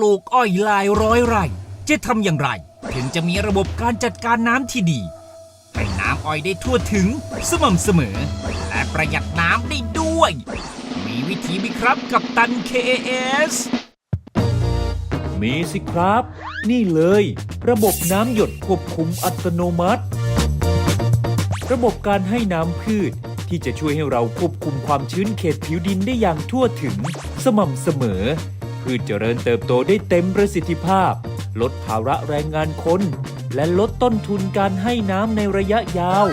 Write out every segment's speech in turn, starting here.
ลูกอ้อยลายร้อยไร่ จะทำอย่างไร ถึงจะมีระบบการจัดการน้ำที่ดี ให้น้ำอ้อยได้ทั่วถึงสม่ำเสมอ และประหยัดน้ำได้ด้วย มีวิธีไหมครับกับตัน KAS มีสิครับ นี่เลย ระบบน้ำหยดควบคุมอัตโนมัติ ระบบการให้น้ำพืชที่จะช่วยให้เราควบคุมความชื้นเขตผิวดินได้อย่างทั่วถึง สม่ำเสมอ พืชเจริญเติบโตได้เต็มประสิทธิภาพ ลดภาระแรงงานคน และลดต้นทุนการให้น้ำในระยะยาว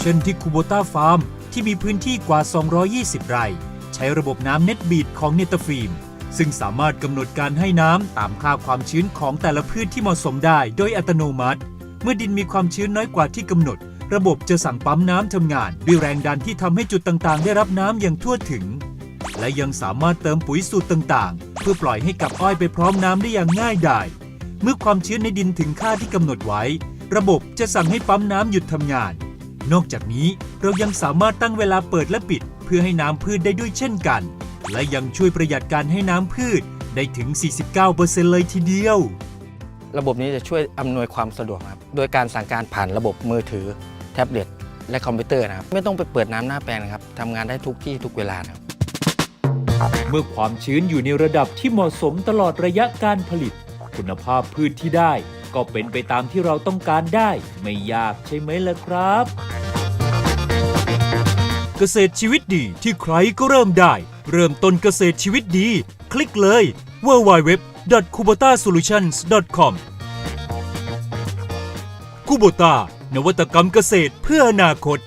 เช่นที่คูโบต้าฟาร์มที่มีพื้นที่กว่า 220 ไร่ ใช้ระบบน้ำเน็ตบีดของเนตฟิล์มซึ่งสามารถกำหนดการให้น้ำตามค่าความชื้นของแต่ละพืชที่เหมาะสมได้โดยอัตโนมัติ เมื่อดินมีความชื้นน้อยกว่าที่กำหนด ระบบจะสั่งปั๊มน้ำทำงานด้วยแรงดันที่ทำให้จุดต่างๆ ได้รับน้ำอย่างทั่วถึง และยังสามารถเติมปุ๋ยสูตรต่างๆ เพื่อปล่อยให้กับอ้อยไปพร้อมน้ำได้อย่างง่ายดายเมื่อความชื้นในดินถึงค่าที่กำหนดไว้ ระบบจะสั่งให้ปั๊มน้ำหยุดทำงาน นอกจากนี้เรายังสามารถตั้งเวลาเปิดและปิด เพื่อให้น้ำพืชได้ด้วยเช่นกัน และยังช่วยประหยัดการให้น้ำพืชได้ถึง 49%เลยทีเดียว ระบบนี้จะช่วยอำนวยความสะดวกครับ โดยการสั่งการผ่านระบบมือถือ แท็บเล็ตและคอมพิวเตอร์นะครับ ไม่ต้องไปเปิดน้ำหน้าแปลงนะครับทำงานได้ทุกที่ทุกเวลานะครับ เมื่อความชื้นอยู่ในระดับที่เหมาะสมตลอดระยะการผลิต คุณภาพพืชที่ได้ ก็เป็นไปตามที่เราต้องการได้ ไม่ยากใช่ไหมล่ะครับ เกษตรชีวิตดีที่ใครก็เริ่มได้ เริ่มต้นเกษตรชีวิตดี คลิกเลย www.kubotasolutions.com คูโบตา นวัตกรรมเกษตรเพื่ออนาคต